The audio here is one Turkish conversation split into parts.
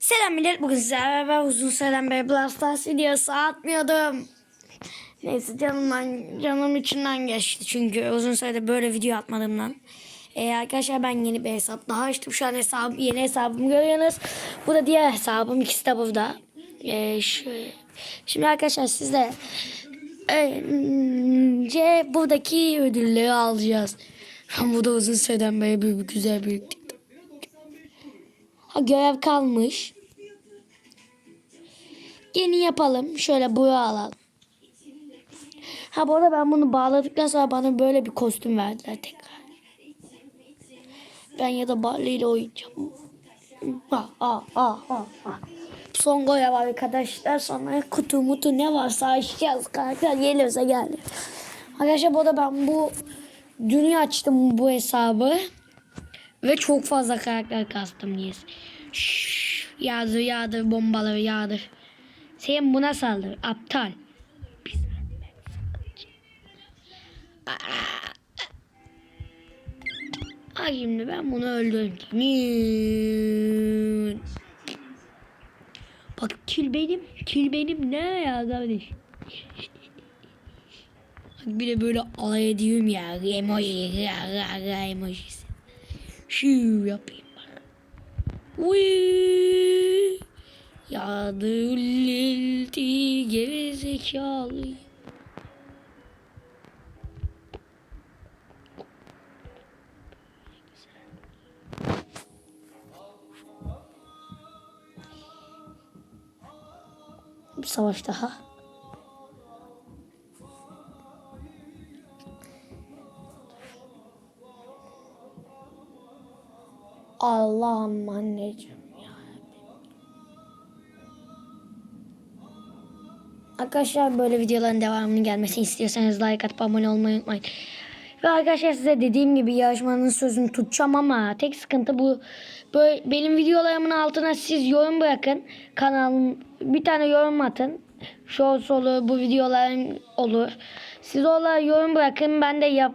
Selam millet. Bugün sizlerle ben uzun süreden beri Brawl Stars videosu atmıyordum. Neyse canımdan, canım içinden geçti çünkü uzun süredir böyle video atmadığımdan. Ee, arkadaşlar ben yeni bir hesap daha açtım. Şu an hesabım, yeni hesabımı görüyorsunuz. Bu da diğer hesabım. ikisi de burada. Ee, şu, şimdi arkadaşlar sizde önce buradaki ödülleri alacağız. Ben burada uzun süreden beri bir, bir güzel biriktirdim. Görev kalmış. Yeni yapalım. Şöyle boya alalım. Ha bu arada ben bunu bağladıktan sonra bana böyle bir kostüm verdiler tekrar. Ben ya da Barley ile oynayacağım. Ha, ha, ha, ha, ha. Son görev arkadaşlar. Sonra kutu mutu ne varsa açacağız. Karakter gelirse geldi. Arkadaşlar bu arada ben bu dün açtım bu hesabı. Ve çok fazla karakter kastım niyeyse. Şşş, yağdır yağdır bombaları yağdır. Sen buna saldır aptal. Ay şimdi ben bunu öldürürüm. Nün. Bak kil benim. Kil benim ne ya kardeş. Bak bir de böyle alay ediyorum ya. Emoji. Ra, Şu yapayım bak. Uy. Yağdı lilti gerizekalı. Bir savaş daha. Allah'ım anneciğim ya. Arkadaşlar böyle videoların devamının gelmesini istiyorsanız like atıp abone olmayı unutmayın. Ve arkadaşlar size dediğim gibi yarışmanın sözünü tutacağım ama tek sıkıntı bu. Böyle benim videolarımın altına siz yorum bırakın. Kanalım bir tane yorum atın. Shorts olur, bu videolarım olur. Siz orada yorum bırakın. Ben de yap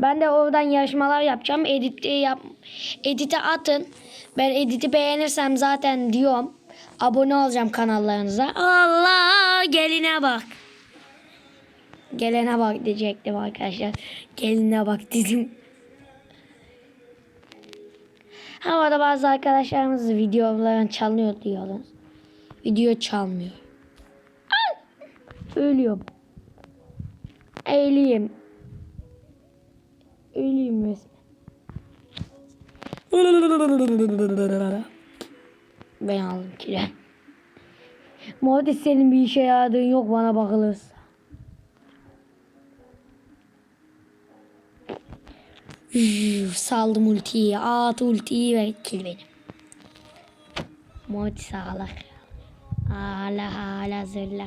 ben de oradan yarışmalar yapacağım. Edit yap edite atın. Ben editi beğenirsem zaten diyorum. Abone olacağım kanallarınıza. Allah geline bak. Gelene bak diyecektim arkadaşlar. Geline bak dedim. Ama da bazı arkadaşlarımız videolarını çalıyor diyorlar. Video çalmıyor. Ölüyorum. Eğliyim. Ölüyüm resmen. Ben aldım kire. Mortis senin bir işe yaradığın yok bana bakılırsa. Saldım ultiyi. At ultiyi ve kill benim. Mortis ağlar. Hala hala zırla.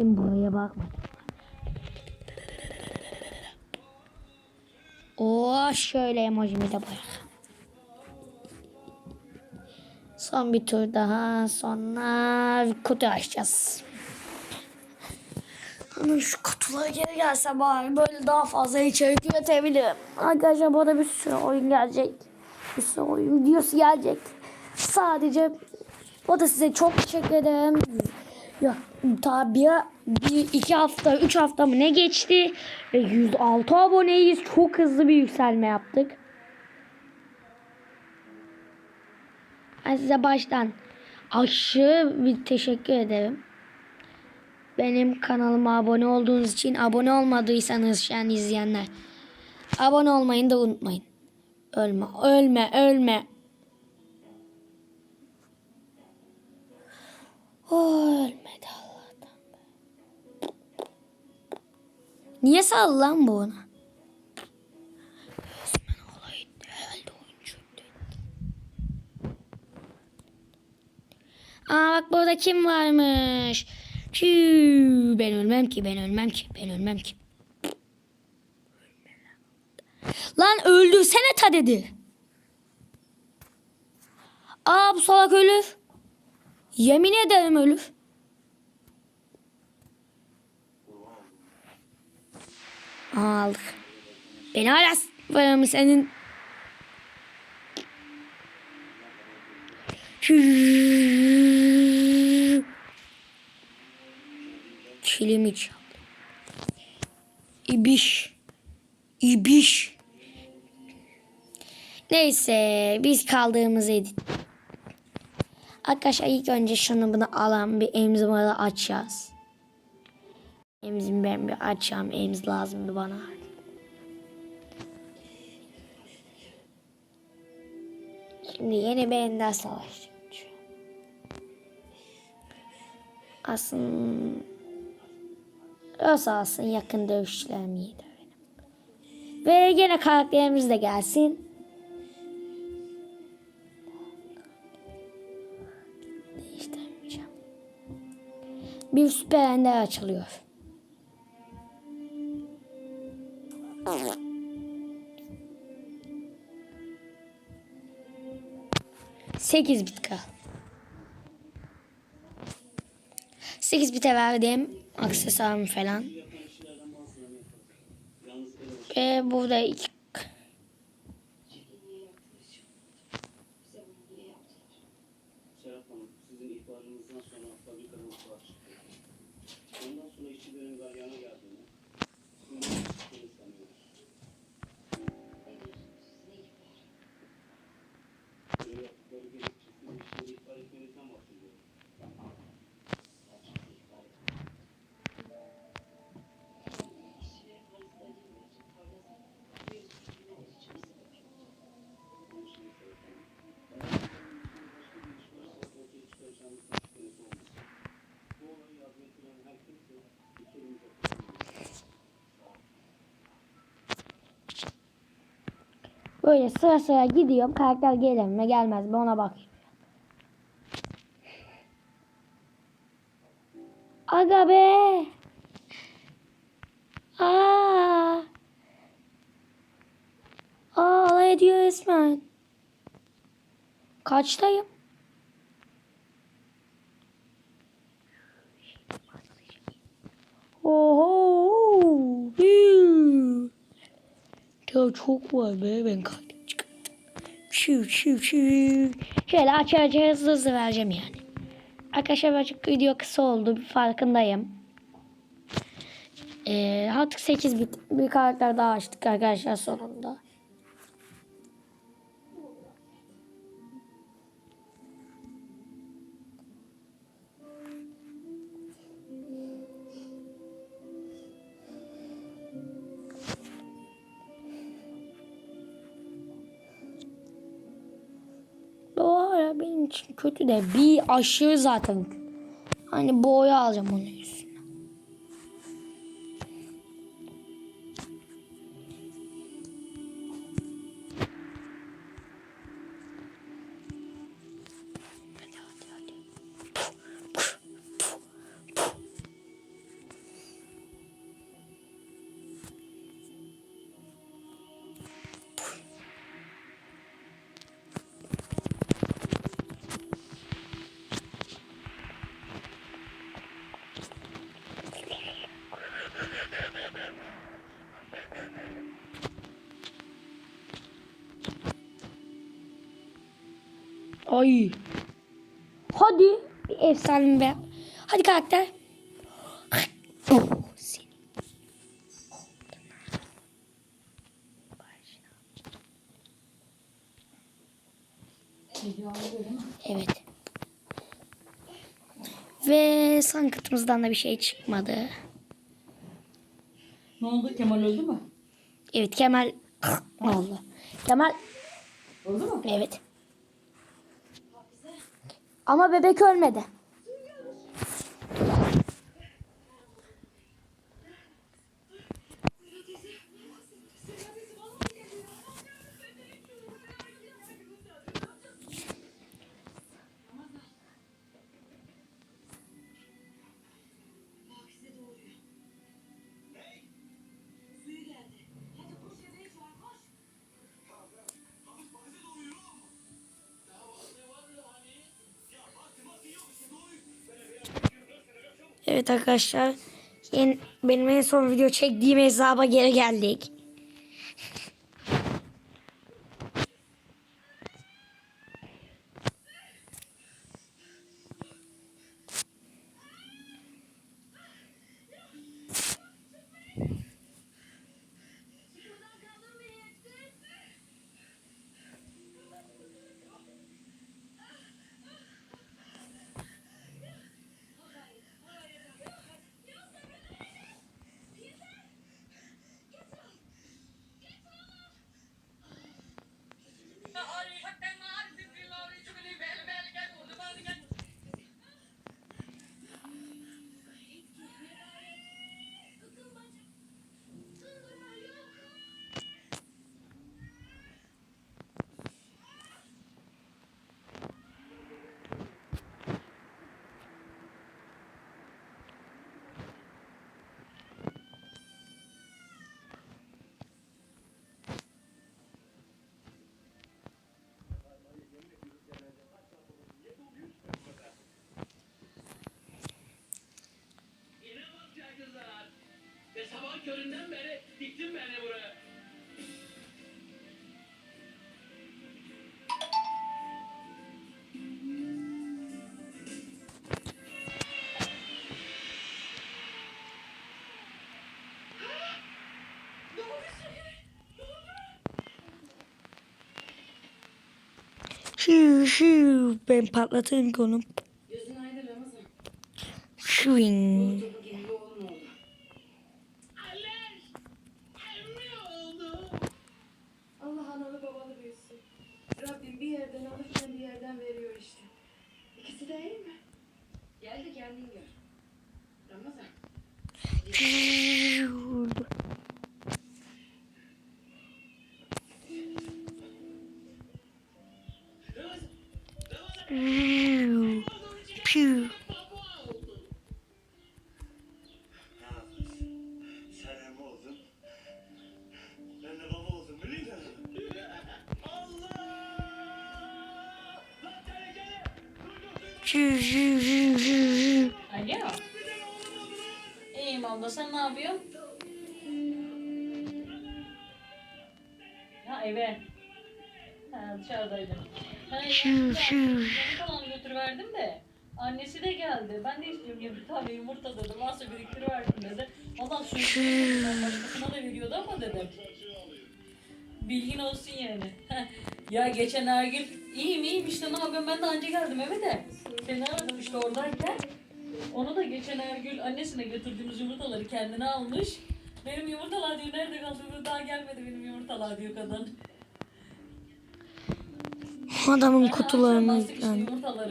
Şimdi buraya bakmadım. Oo şöyle emojimi de bırak. Son bir tur daha sonra kutu açacağız. Ama şu kutulara geri gelse bari böyle daha fazla içerik üretebilirim. Arkadaşlar bu arada bir sürü oyun gelecek. Bir sürü oyun videosu gelecek. Sadece o da size çok teşekkür ederim. Ya tabi bir iki hafta, üç hafta mı ne geçti? Ve 106 aboneyiz. Çok hızlı bir yükselme yaptık. Ben size baştan aşırı bir teşekkür ederim. Benim kanalıma abone olduğunuz için abone olmadıysanız şu an izleyenler abone olmayı da unutmayın. Ölme, ölme, ölme. Ölmedi Allah'tan. Niye sal lan bu ona? Aa bak burada kim varmış? Hü, ben ölmem ki ben ölmem ki ben ölmem ki. Lan öldürsene ta dedi. Aa bu salak ölür. Yemin ederim ölür. Aldık. Beni hala mı senin? Kilimi çal. İbiş. İbiş. Neyse biz kaldığımız edin. Arkadaşlar ilk önce şunu bunu alan bir emzimada açacağız. Emzim ben bir açacağım. Emz lazımdı bana. Şimdi yeni bir ender savaşacağım. Aslında sağ olsun yakın dövüşçülerim iyiydi benim. Ve gene karakterimiz de gelsin. Bir süper ender açılıyor. Sekiz bit kal. Sekiz bite verdim. Aksesuarım falan. Ve burada iki böyle sıra sıra gidiyorum. Karakter gelir mi gelmez mi ona bakıyorum. Aga be. Aa. Aa alay ediyor resmen. Kaçtayım? Çok var be ben kaldım. Çiu çiu çiu. Şöyle açar açar hızlı hızlı vereceğim yani. Arkadaşlar birazcık video kısa oldu bir farkındayım. Ee, artık 8 bit bir karakter daha açtık arkadaşlar sonunda. Kötü de bir aşırı zaten. Hani boya alacağım onun Ay. Hadi. Bir efsane be. Hadi karakter. Oh. Evet. Ve son kıtımızdan da bir şey çıkmadı. Ne oldu? Kemal öldü mü? Evet Kemal oldu? Kemal Öldü mü? evet. Ama bebek ölmedi. Evet arkadaşlar Yeni, benim en son video çektiğim hesaba geri geldik. Yine bak ya kızlar. Ve sabah köründen beri diktin beni buraya. Şu şu ben patlatayım ki onu. Gözün aydın Ramazan. Şuing. Yerden alırken bir yerden veriyor işte. İkisi de iyi mi? Gel de kendin gör. Ramazan. Şu. Ramazan, dışarıdaydım. Ha, Şu, şu. Yumurta falan götürüverdim de. Annesi de geldi. Ben de istiyorum ya bir tane yumurta dedim. Varsa biriktiriverdim dedi. Valla suyu ben başkasına da veriyordu ama dedim. Bilgin olsun yani. ya geçen Ergül iyiyim iyiyim işte ne yapıyorum ben de anca geldim eve de. Seni aradım işte oradayken. Onu da geçen Ergül annesine götürdüğümüz yumurtaları kendine almış. Benim yumurtalar diyor nerede kaldı daha gelmedi benim yumurtalar diyor kadın. Adamın işte yüklendi.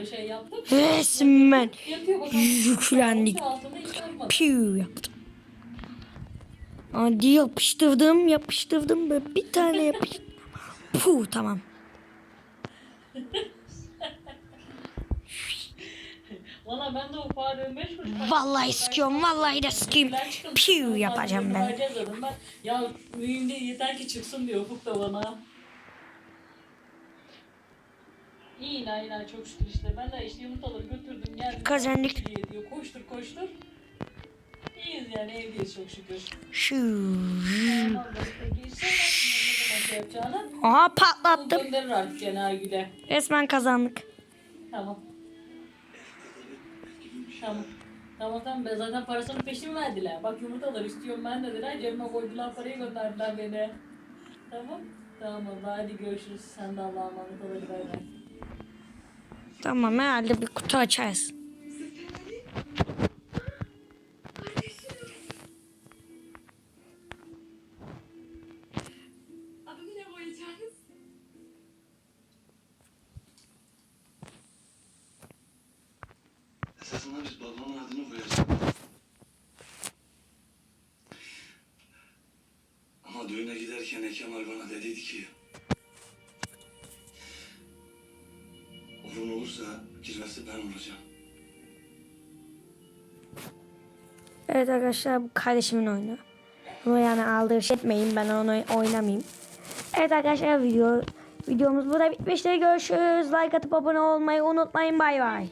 şey. Resmen yüklendik. Piu yaptım. Hadi yapıştırdım yapıştırdım böyle bir tane yapıştırdım. Puh tamam. Valla ben de o fareyi beş kuruş. Vallahi sıkıyorum vallahi de sıkayım. Piu yapacağım ben. Ya mühim değil yeter ki çıksın diyor Ufuk da bana. İyi iyi la, çok şükür işte. Ben de işte yumurtaları götürdüm geldim. Kazandık. Diye diyor. Koştur koştur. İyiyiz yani evdeyiz çok şükür. Şu. Yapacağını? Aha patlattım. gönderir artık güle. Resmen kazandık. Tamam. Tamam. Tamam tamam ben zaten parasını peşin verdiler. Bak yumurtalar istiyorum ben dediler. Cebime koydular parayı gönderdiler beni. Tamam. Tamam abla hadi görüşürüz. Sen de Allah'a emanet ol hadi bay bay. Tamam herhalde bir kutu açarız. Biz babamın adını koyacağız. Ama düğüne giderken Kemal bana dediydi ki... kirvesi ben olacağım. Evet arkadaşlar bu kardeşimin oyunu. Ama yani aldığı şey etmeyin ben onu oynamayayım. Evet arkadaşlar video videomuz burada bitmiştir. Görüşürüz. Like atıp abone olmayı unutmayın. Bay bay.